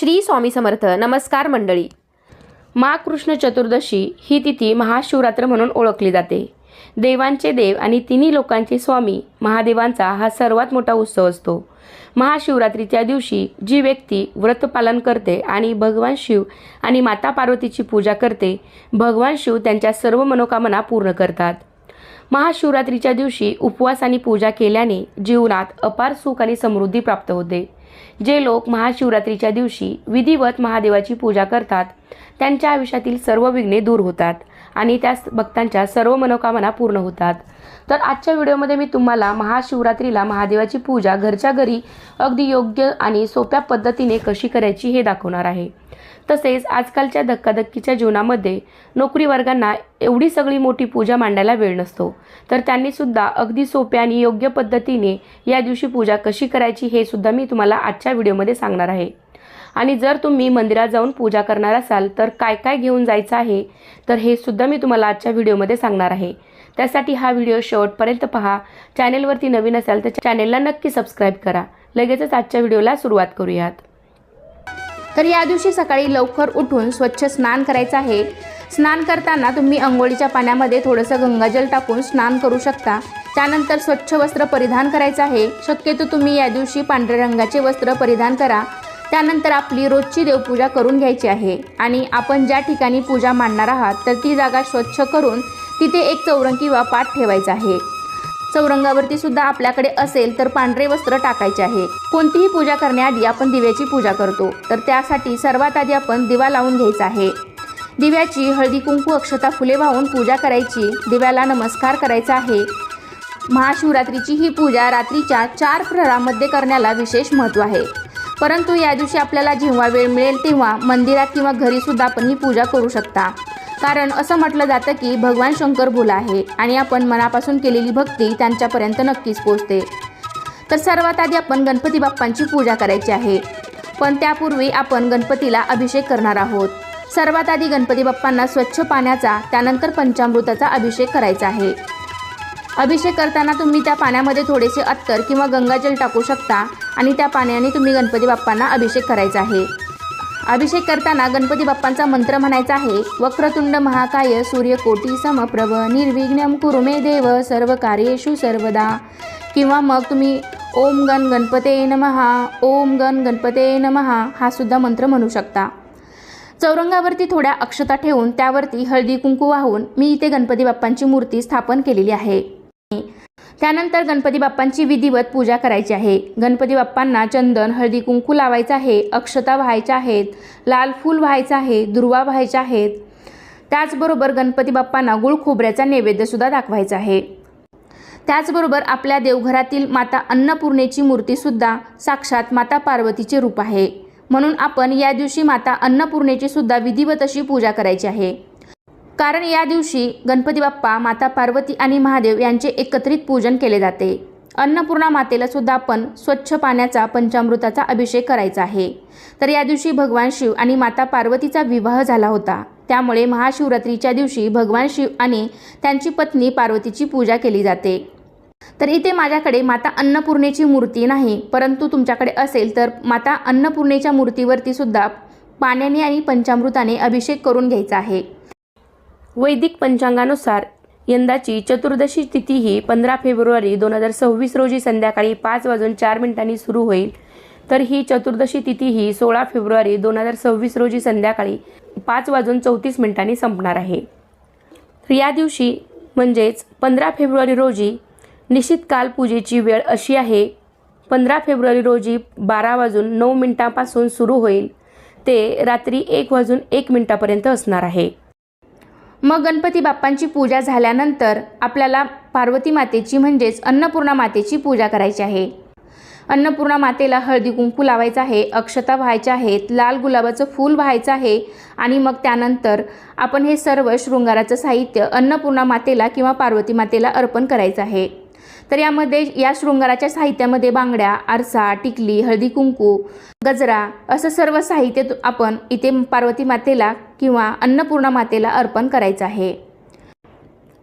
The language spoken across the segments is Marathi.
श्री स्वामी समर्थ. नमस्कार मंडळी. मा कृष्ण चतुर्दशी ही तिथी महाशिवरात्र म्हणून ओळखली जाते. देवांचे देव आणि तिन्ही लोकांचे स्वामी महादेवांचा हा सर्वात मोठा उत्सव असतो. महाशिवरात्रीच्या दिवशी जी व्यक्ती व्रतपालन करते आणि भगवान शिव आणि माता पार्वतीची पूजा करते भगवान शिव त्यांच्या सर्व मनोकामना पूर्ण करतात. महाशिवरात्रीच्या दिवशी उपवास आणि पूजा केल्याने जीवनात अपार सुख आणि समृद्धी प्राप्त होते. जे लोक महाशिवरात्रीच्या दिवशी विधिवत महादेवाची पूजा करतात त्यांच्या आयुष्यातील सर्व विघ्ने दूर होतात. आणि त्या भक्तांच्या सर्व मनोकामना पूर्ण होतात. तर आजच्या व्हिडिओमध्ये मी तुम्हाला महाशिवरात्रीला महादेवाची पूजा घरच्या घरी अगदी योग्य आणि सोप्या पद्धतीने कशी करायची हे दाखवणार आहे. तसेच आजकालच्या धक्काधक्कीच्या जीवनामध्ये नोकरी वर्गांना एवढी सगळी मोठी पूजा मांडायला वेळ नसतो. तर त्यांनीसुद्धा अगदी सोप्या आणि योग्य पद्धतीने या दिवशी पूजा कशी करायची हे सुद्धा मी तुम्हाला आजच्या व्हिडिओमध्ये सांगणार आहे. आणि जर तुम्ही मंदिरात जाऊन पूजा करणार असाल तर काय काय घेऊन जायचं आहे तर हे सुद्धा मी तुम्हाला आजच्या व्हिडिओमध्ये सांगणार आहे. त्यासाठी हा व्हिडिओ शेवटपर्यंत पहा. चॅनेलवरती नवीन असाल तर चॅनेलला नक्की सबस्क्राईब करा. लगेचच आजच्या व्हिडिओला सुरुवात करूयात. तर या दिवशी सकाळी लवकर उठून स्वच्छ स्नान करायचं आहे. स्नान करताना तुम्ही अंघोळीच्या पाण्यामध्ये थोडंसं गंगाजल टाकून स्नान करू शकता. त्यानंतर स्वच्छ वस्त्र परिधान करायचं आहे. शक्यतो तुम्ही या दिवशी पांढऱ्या रंगाचे वस्त्र परिधान करा. त्यानंतर आपली रोजची देवपूजा करून घ्यायची आहे. आणि आपण ज्या ठिकाणी पूजा मांडणार आहात तर ती जागा स्वच्छ करून तिथे एक चौरंग किंवा पाठ ठेवायचा आहे. चौरंगावरती सुद्धा आपल्याकडे असेल तर पांढरे वस्त्र टाकायचे आहे. कोणतीही पूजा करण्याआधी आपण दिव्याची पूजा करतो. तर त्यासाठी सर्वात आधी आपण दिवा लावून घ्यायचा आहे. दिव्याची हळदी कुंकू अक्षता फुले वाहून पूजा करायची. दिव्याला नमस्कार करायचा आहे. महाशिवरात्रीची ही पूजा रात्रीच्या चार प्रहरामध्ये करण्याला विशेष महत्त्व आहे. परंतु या दिवशी आपल्याला जेव्हा वेळ मिळेल तेव्हा मंदिरात किंवा घरीसुद्धा आपण ही पूजा करू शकता. कारण असं म्हटलं जातं की भगवान शंकर भोला आहे आणि आपण मनापासून केलेली भक्ती त्यांच्यापर्यंत नक्कीच पोचते तर सर्वात आधी आपण गणपती बाप्पांची पूजा करायची आहे. पण त्यापूर्वी आपण गणपतीला अभिषेक करणार आहोत. सर्वात आधी गणपती बाप्पांना स्वच्छ पाण्याचा त्यानंतर पंचामृताचा अभिषेक करायचा आहे. अभिषेक करताना तुम्ही त्या पाण्यामध्ये थोडेसे अत्तर किंवा गंगाजल टाकू शकता आणि त्या पाण्याने तुम्ही गणपती बाप्पांना अभिषेक करायचा आहे. अभिषेक करताना गणपती बाप्पांचा मंत्र म्हणायचा आहे वक्रतुंड महाकाय सूर्यकोटी समप्रभ निर्विघ्नम कुरुमे देव सर्व कार्येषु सर्वदा. किंवा मग तुम्ही ओम गण गणपते नमहा ओम गण गणपते नमहा हा सुद्धा मंत्र म्हणू शकता. चौरंगावरती थोड्या अक्षता ठेवून त्यावरती हळदी कुंकू वाहून मी इथे गणपती बाप्पांची मूर्ती स्थापन केलेली आहे. त्यानंतर गणपती बाप्पांची विधिवत पूजा करायची आहे. गणपती बाप्पांना चंदन हळदी कुंकू लावायचं आहे अक्षता व्हायच्या आहेत लाल फूल व्हायचं आहे दुर्वा व्हायच्या आहेत. त्याचबरोबर गणपती बाप्पांना गुळ खोबऱ्याचा नैवेद्यसुद्धा दाखवायचा आहे. त्याचबरोबर आपल्या देवघरातील माता अन्नपूर्णेची मूर्तीसुद्धा साक्षात माता पार्वतीचे रूप आहे. म्हणून आपण या दिवशी माता अन्नपूर्णेची सुद्धा विधिवत अशी पूजा करायची आहे. कारण या दिवशी गणपती बाप्पा माता पार्वती आणि महादेव यांचे एकत्रित पूजन केले जाते. अन्नपूर्णा मातेला सुद्धा आपण स्वच्छ पाण्याचा पंचामृताचा अभिषेक करायचा आहे. तर या दिवशी भगवान शिव आणि माता पार्वतीचा विवाह झाला होता. त्यामुळे महाशिवरात्रीच्या दिवशी भगवान शिव आणि त्यांची पत्नी पार्वतीची पूजा केली जाते. तर इथे माझ्याकडे माता अन्नपूर्णेची मूर्ती नाही परंतु तुमच्याकडे असेल तर माता अन्नपूर्णेच्या मूर्तीवरती सुद्धा पाण्याने आणि पंचामृताने अभिषेक करून घ्यायचा आहे. वैदिक पंचांगानुसार यंदाची चतुर्दशी तिथी ही पंधरा फेब्रुवारी दोन हजार सव्वीस रोजी संध्याकाळी पाच वाजून चार मिनिटांनी सुरू होईल. तर ही चतुर्दशी तिथी ही सोळा फेब्रुवारी दोन हजार सव्वीस रोजी संध्याकाळी पाच वाजून चौतीस मिनिटांनी संपणार आहे. तर या दिवशी म्हणजेच पंधरा फेब्रुवारी रोजी निश्चित काल पूजेची वेळ अशी आहे पंधरा फेब्रुवारी रोजी बारा वाजून नऊ मिनिटांपासून सुरू होईल. ते रात्री एक वाजून एक मिनिटापर्यंत असणार आहे. मग गणपती बाप्पांची पूजा झाल्यानंतर आपल्याला पार्वती मातेची म्हणजेच अन्नपूर्णा मातेची पूजा करायची आहे. अन्नपूर्णा मातेला हळदी कुंकू लावायचं आहे अक्षता व्हायच्या आहेत लाल गुलाबाचं फूल व्हायचं आहे आणि मग त्यानंतर आपण हे सर्व शृंगाराचं साहित्य अन्नपूर्णा मातेला किंवा पार्वती मातेला अर्पण करायचं आहे. तर यामध्ये या शृंगाराच्या साहित्यामध्ये बांगड्या आरसा टिकली हळदी कुंकू गजरा असं सर्व साहित्य आपण इथे पार्वती मातेला किंवा अन्नपूर्णा मातेला अर्पण करायचं आहे.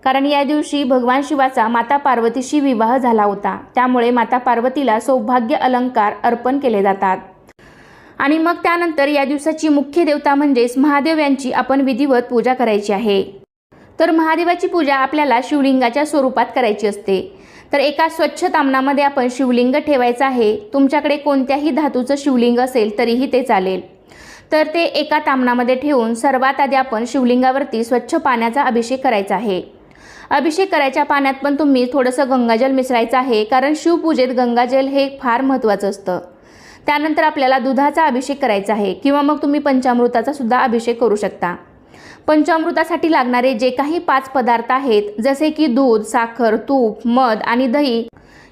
कारण या दिवशी भगवान शिवाचा माता पार्वतीशी विवाह झाला होता. त्यामुळे माता पार्वतीला सौभाग्य अलंकार अर्पण केले जातात. आणि मग त्यानंतर या दिवसाची मुख्य देवता म्हणजेच महादेव यांची आपण विधिवत पूजा करायची आहे. तर महादेवाची पूजा आपल्याला शिवलिंगाच्या स्वरूपात करायची असते. तर एका स्वच्छ तामणामध्ये आपण शिवलिंग ठेवायचं आहे. तुमच्याकडे कोणत्याही धातूचं शिवलिंग असेल तरीही ते चालेल. तर ते एका तामणामध्ये ठेवून सर्वात आधी आपण शिवलिंगावरती स्वच्छ पाण्याचा अभिषेक करायचा आहे. अभिषेक करायच्या पाण्यात पण तुम्ही थोडंसं गंगाजल मिसळायचं आहे कारण शिवपूजेत गंगाजल हे फार महत्त्वाचं असतं. त्यानंतर आपल्याला दुधाचा अभिषेक करायचा आहे किंवा मग तुम्ही पंचामृताचा सुद्धा अभिषेक करू शकता. पंचामृतासाठी लागणारे जे काही पाच पदार्थ आहेत जसे की दूध साखर तूप मध आणि दही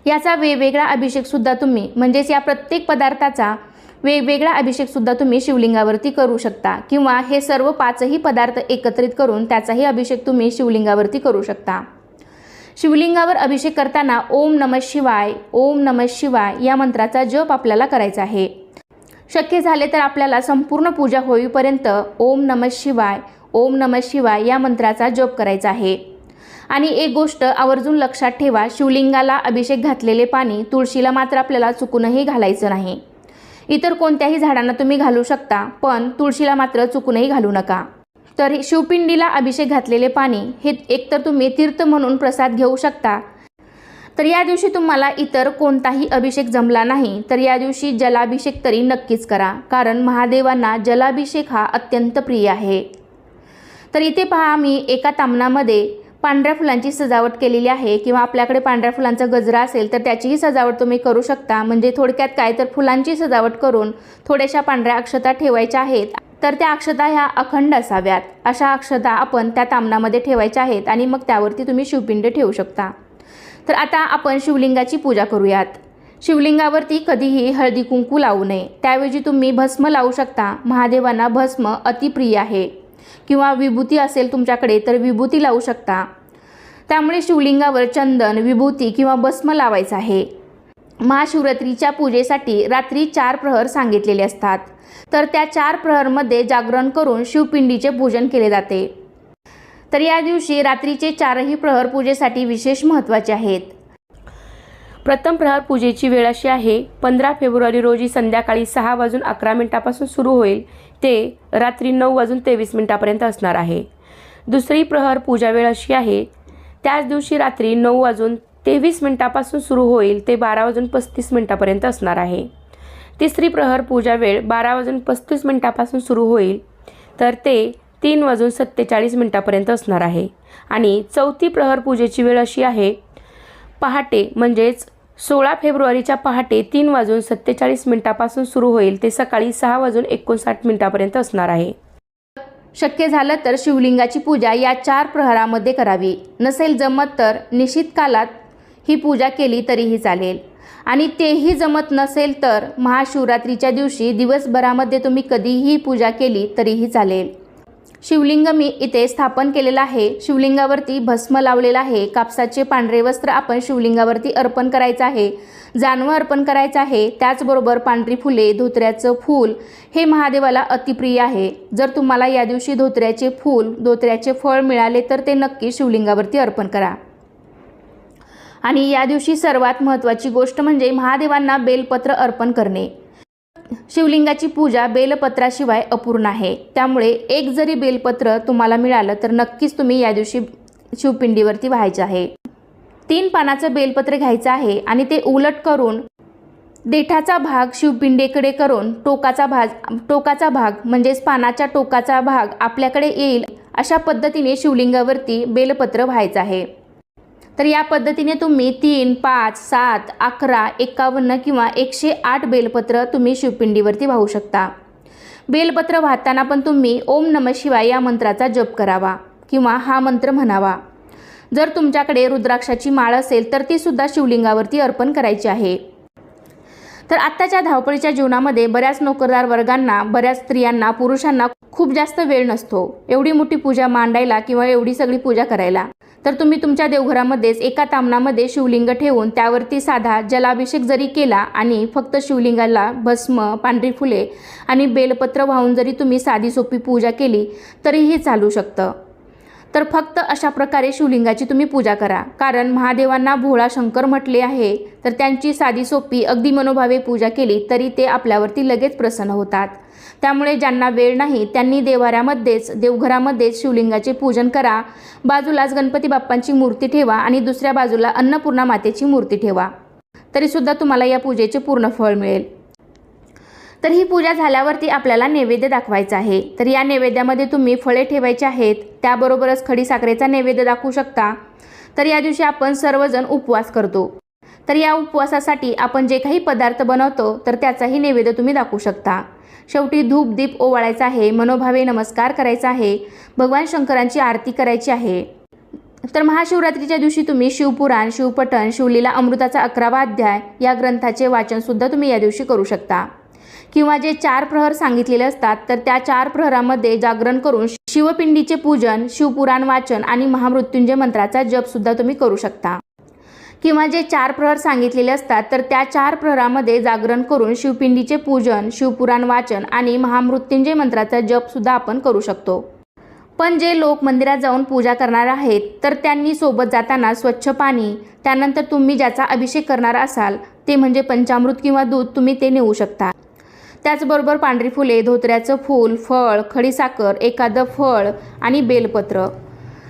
याचा वेगवेगळा अभिषेकसुद्धा तुम्ही म्हणजेच या प्रत्येक पदार्थाचा वेगवेगळा अभिषेकसुद्धा तुम्ही शिवलिंगावरती करू शकता. किंवा हे सर्व पाचही पदार्थ एकत्रित करून त्याचाही अभिषेक तुम्ही शिवलिंगावरती करू शकता. शिवलिंगावर अभिषेक करताना ओम नम शिवाय ओम नम शिवाय या मंत्राचा जप आपल्याला करायचा आहे. शक्य झाले तर आपल्याला संपूर्ण पूजा होईपर्यंत ओम नम शिवाय ओम नम शिवाय या मंत्राचा जप करायचा आहे. आणि एक गोष्ट आवर्जून लक्षात ठेवा शिवलिंगाला अभिषेक घातलेले पाणी तुळशीला मात्र आपल्याला चुकूनही घालायचं नाही. इतर कोणत्याही झाडांना तुम्ही घालू शकता पण तुळशीला मात्र चुकूनही घालू नका. तर शिवपिंडीला अभिषेक घातलेले पाणी हे एकतर तुम्ही तीर्थ म्हणून प्रसाद घेऊ शकता. तर या दिवशी तुम्हाला इतर कोणताही अभिषेक जमला नाही तर या दिवशी जलाभिषेक तरी नक्कीच करा कारण महादेवांना जलाभिषेक हा अत्यंत प्रिय आहे. तर इथे पहा मी एका तामणामध्ये पांढऱ्या फुलांची सजावट केलेली आहे. किंवा आपल्याकडे पांढऱ्या फुलांचा गजरा असेल तर त्याचीही सजावट तुम्ही करू शकता. म्हणजे थोडक्यात काय तर फुलांची सजावट करून थोड्याशा पांढऱ्या अक्षता ठेवायच्या आहेत. तर त्या अक्षता ह्या अखंड असाव्यात. अशा अक्षता आपण त्या तामणामध्ये ठेवायच्या आहेत आणि मग त्यावरती तुम्ही शिवपिंड ठेवू शकता. तर आता आपण शिवलिंगाची पूजा करूयात. शिवलिंगावरती कधीही हळदी कुंकू लावू नये. त्याऐवजी तुम्ही भस्म लावू शकता. महादेवांना भस्म अतिप्रिय आहे. किंवा विभूती असेल तुमच्याकडे तर विभूती लावू शकता. त्यामुळे शिवलिंगावर चंदन विभूती किंवा भस्म लावायचं आहे. महाशिवरात्रीच्या पूजेसाठी रात्री चार प्रहर सांगितलेले असतात. तर त्या चार प्रहरमध्ये जागरण करून शिवपिंडीचे पूजन केले जाते. तर या दिवशी रात्रीचे चारही प्रहर पूजेसाठी विशेष महत्त्वाचे आहेत. प्रथम प्रहार पूजेची वेळ अशी आहे पंधरा फेब्रुवारी रोजी संध्याकाळी सहा वाजून अकरा मिनिटापासून सुरू होईल. ते रात्री नऊ वाजून तेवीस मिनिटापर्यंत असणार आहे. दुसरी प्रहर पूजा वेळ अशी आहे त्याच दिवशी रात्री नऊ वाजून तेवीस मिनिटापासून सुरू होईल ते बारा वाजून पस्तीस मिनिटापर्यंत असणार आहे. तिसरी प्रहर पूजा वेळ बारा वाजून पस्तीस मिनिटापासून सुरू होईल तर ते तीन वाजून सत्तेचाळीस मिनिटापर्यंत असणार आहे. आणि चौथी प्रहर पूजेची वेळ अशी आहे पहाटे म्हणजेच सोळा फेब्रुवारीच्या पहाटे तीन वाजून सत्तेचाळीस मिनिटापासून सुरू होईल ते सकाळी सहा वाजून एकोणसाठ मिनिटापर्यंत असणार आहे. शक्य झालं तर शिवलिंगाची पूजा या चार प्रहरामध्ये करावी. नसेल जमत तर निश्चित कालात ही पूजा केली तरीही चालेल. आणि तेही जमत नसेल तर महाशिवरात्रीच्या दिवशी दिवसभरामध्ये तुम्ही कधीही पूजा केली तरीही चालेल. शिवलिंग मी इथे स्थापन केलेलं आहे. शिवलिंगावरती भस्म लावलेलं आहे. कापसाचे पांढरे वस्त्र आपण शिवलिंगावरती अर्पण करायचं आहे. जानवं अर्पण करायचं आहे. त्याचबरोबर पांढरी फुले धोत्र्याचं फूल हे महादेवाला अतिप्रिय आहे. जर तुम्हाला या दिवशी धोत्र्याचे फूल धोत्र्याचे फळ मिळाले तर ते नक्की शिवलिंगावरती अर्पण करा. आणि या दिवशी सर्वात महत्त्वाची गोष्ट म्हणजे महादेवांना बेलपत्र अर्पण करणे. शिवलिंगाची पूजा बेलपत्राशिवाय अपूर्ण आहे. त्यामुळे एक जरी बेलपत्र तुम्हाला मिळालं तर नक्कीच तुम्ही या दिवशी शिवपिंडीवरती व्हायचे आहे. तीन पानाचं बेलपत्र घ्यायचं आहे आणि ते उलट करून देठाचा भाग शिवपिंडीकडे करून टोकाचा भाग टोकाचा भाग म्हणजेच पानाच्या टोकाचा भाग आपल्याकडे येईल अशा पद्धतीने शिवलिंगावरती बेलपत्र व्हायचं आहे. तर या पद्धतीने तुम्ही तीन पाच सात अकरा एकावन्न किंवा एकशे आठ बेलपत्र तुम्ही शिवपिंडीवरती वाहू शकता. बेलपत्र वाहताना पण तुम्ही ओम नम शिवाय या मंत्राचा जप करावा किंवा हा मंत्र म्हणावा. जर तुमच्याकडे रुद्राक्षाची माळ असेल तर ती सुद्धा शिवलिंगावरती अर्पण करायची आहे. तर आत्ताच्या धावपळीच्या जीवनामध्ये बऱ्याच नोकरदार वर्गांना बऱ्याच स्त्रियांना पुरुषांना खूप जास्त वेळ नसतो. एवढी मोठी पूजा मांडायला किंवा एवढी सगळी पूजा करायला. तर तुम्ही तुमच्या देवघरामध्येच एका तामणामध्ये शिवलिंग ठेवून त्यावरती साधा जलाभिषेक जरी केला आणि फक्त शिवलिंगाला भस्म पांढरी फुले आणि बेलपत्र वाहून जरी तुम्ही साधी सोपी पूजा केली तरीही चालू शकतं. तर फक्त अशा प्रकारे शिवलिंगाची तुम्ही पूजा करा. कारण महादेवांना भोळा शंकर म्हटले आहे. तर त्यांची साधी सोपी अगदी मनोभावे पूजा केली तरी ते आपल्यावरती लगेच प्रसन्न होतात. त्यामुळे ज्यांना वेळ नाही त्यांनी देवाऱ्यामध्येच देवघरामध्येच शिवलिंगाचे पूजन करा. बाजूलाच गणपती बाप्पांची मूर्ती ठेवा आणि दुसऱ्या बाजूला अन्नपूर्णा मातेची मूर्ती ठेवा. तरीसुद्धा तुम्हाला या पूजेचे पूर्ण फळ मिळेल. तर ही पूजा झाल्यावरती आपल्याला नैवेद्य दाखवायचा आहे. तर या नैवेद्यामध्ये तुम्ही फळे ठेवायची आहेत. त्याबरोबरच खडी साखरेचा नैवेद्य दाखवू शकता. तर या दिवशी आपण सर्वजण उपवास करतो. तर या उपवासासाठी आपण जे काही पदार्थ बनवतो तर त्याचाही नैवेद्य तुम्ही दाखवू शकता. शेवटी धूप दीप ओवाळायचा आहे. मनोभावे नमस्कार करायचा आहे. भगवान शंकरांची आरती करायची आहे. तर महाशिवरात्रीच्या दिवशी तुम्ही शिवपुराण शिवपठण शिवलीला अमृताचा अकरावा अध्याय या ग्रंथाचे वाचनसुद्धा तुम्ही या दिवशी करू शकता. किंवा जे चार प्रहर सांगितलेले असतात तर त्या चार प्रहरामध्ये जागरण करून शिवपिंडीचे पूजन शिवपुराण वाचन आणि महामृत्युंजय मंत्राचा जपसुद्धा तुम्ही करू शकता. किंवा जे चार प्रहर सांगितलेले असतात तर त्या चार प्रहरामध्ये जागरण करून शिवपिंडीचे पूजन शिवपुराण वाचन आणि महामृत्युंजय मंत्राचा जपसुद्धा आपण करू शकतो. पण जे लोक मंदिरात जाऊन पूजा करणार आहेत तर त्यांनी सोबत जाताना स्वच्छ पाणी त्यानंतर तुम्ही ज्याचा अभिषेक करणार असाल ते म्हणजे पंचामृत किंवा दूध तुम्ही ते नेऊ शकता. त्याचबरोबर पांढरी फुले धोत्र्याचं फूल फळ खडीसाखर एखादं फळ आणि बेलपत्र.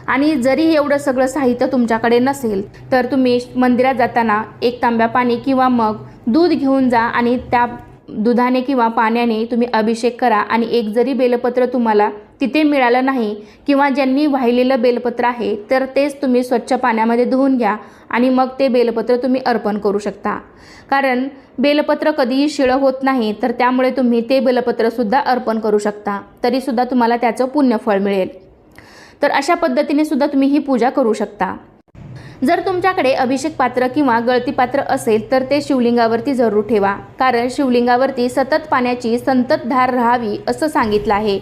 आणि जरी एवढं सगळं साहित्य तुमच्याकडे नसेल तर तुम्ही मंदिरात जाताना एक तांब्या पाणी किंवा मग दूध घेऊन जा आणि त्या दुधाने किंवा पाण्याने तुम्ही अभिषेक करा आणि एक जरी बेलपत्र तुम्हाला तिथे मिळालं नाही किंवा ज्यांनी वाहिलेलं बेलपत्र आहे तर तेच तुम्ही स्वच्छ पाण्यामध्ये धुवून घ्या आणि मग ते बेलपत्र तुम्ही अर्पण करू शकता. कारण बेलपत्र कधीही शिळं होत नाही तर त्यामुळे तुम्ही ते बेलपत्रसुद्धा अर्पण करू शकता. तरीसुद्धा तुम्हाला त्याचं पुण्यफळ मिळेल. तर अशा पद्धतीने सुद्धा तुम्ही ही पूजा करू शकता. जर तुमच्याकडे अभिषेक पात्र किंवा गळती पात्र असेल तर ते शिवलिंगावरती जरूर ठेवा. कारण शिवलिंगावरती सतत पाण्याची संततधार राहावी असं सांगितलं आहे.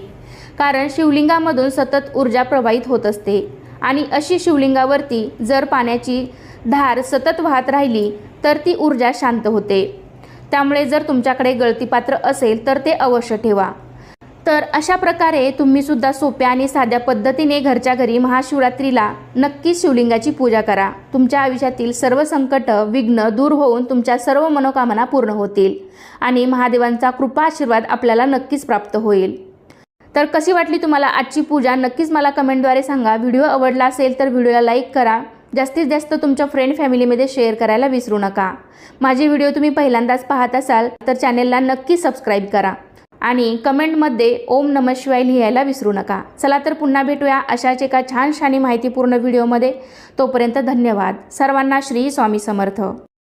कारण शिवलिंगामधून सतत ऊर्जा प्रवाहित होत असते. आणि अशी शिवलिंगावरती जर पाण्याची धार सतत वाहत राहिली तर ती ऊर्जा शांत होते. त्यामुळे जर तुमच्याकडे गळती पात्र असेल तर ते अवश्य ठेवा. तर अशा प्रकारे तुम्ही सुद्धा सोप्या आणि साध्या पद्धतीने घरच्या घरी महाशिवरात्रीला नक्कीच शिवलिंगाची पूजा करा. तुमच्या आयुष्यातील सर्व संकट विघ्न दूर होऊन तुमच्या सर्व मनोकामना पूर्ण होतील आणि महादेवांचा कृपा आशीर्वाद आपल्याला नक्कीच प्राप्त होईल. तर कशी वाटली तुम्हाला आजची पूजा? नक्कीच मला कमेंटद्वारे सांगा. व्हिडिओ आवडला असेल तर व्हिडिओला लाईक करा. जास्तीत जास्त तुमच्या फ्रेंड फॅमिलीमध्ये शेअर करायला विसरू नका. माझे व्हिडिओ तुम्ही पहिल्यांदाच पाहत असाल तर चॅनेलला नक्की सबस्क्राईब करा. आणि कमेंटमध्ये ओम नम शिवाय लिहायला विसरू नका. चला तर पुन्हा भेटूया अशाच एका छान छानी माहितीपूर्ण व्हिडिओमध्ये तोपर्यंत धन्यवाद. सर्वांना श्री स्वामी समर्थ.